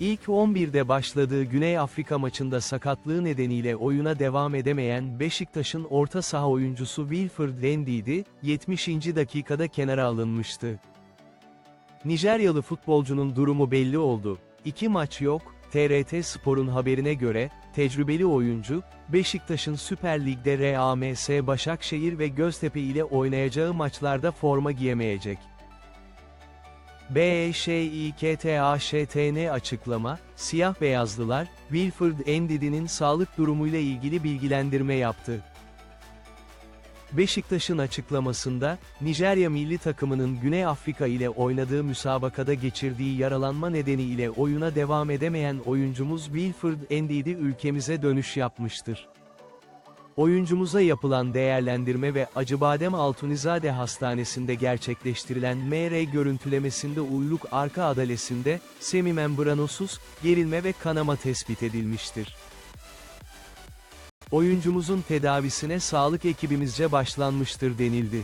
İlk 11'de başladığı Güney Afrika maçında sakatlığı nedeniyle oyuna devam edemeyen Beşiktaş'ın orta saha oyuncusu Wilfred Ndidi, 70. dakikada kenara alınmıştı. Nijeryalı futbolcunun durumu belli oldu. İki maç yok, TRT Spor'un haberine göre, tecrübeli oyuncu, Beşiktaş'ın Süper Lig'de RAMS Başakşehir ve Göztepe ile oynayacağı maçlarda forma giyemeyecek. BŞİKTAŞTN açıklama, siyah beyazlılar, Wilfred Ndidi'nin sağlık durumuyla ilgili bilgilendirme yaptı. Beşiktaş'ın açıklamasında, Nijerya milli takımının Güney Afrika ile oynadığı müsabakada geçirdiği yaralanma nedeniyle oyuna devam edemeyen oyuncumuz Wilfred Ndidi ülkemize dönüş yapmıştır. Oyuncumuza yapılan değerlendirme ve Acıbadem Altunizade Hastanesi'nde gerçekleştirilen MR görüntülemesinde uyluk arka adalesinde, semimembranosus, gerilme ve kanama tespit edilmiştir. Oyuncumuzun tedavisine sağlık ekibimizce başlanmıştır denildi.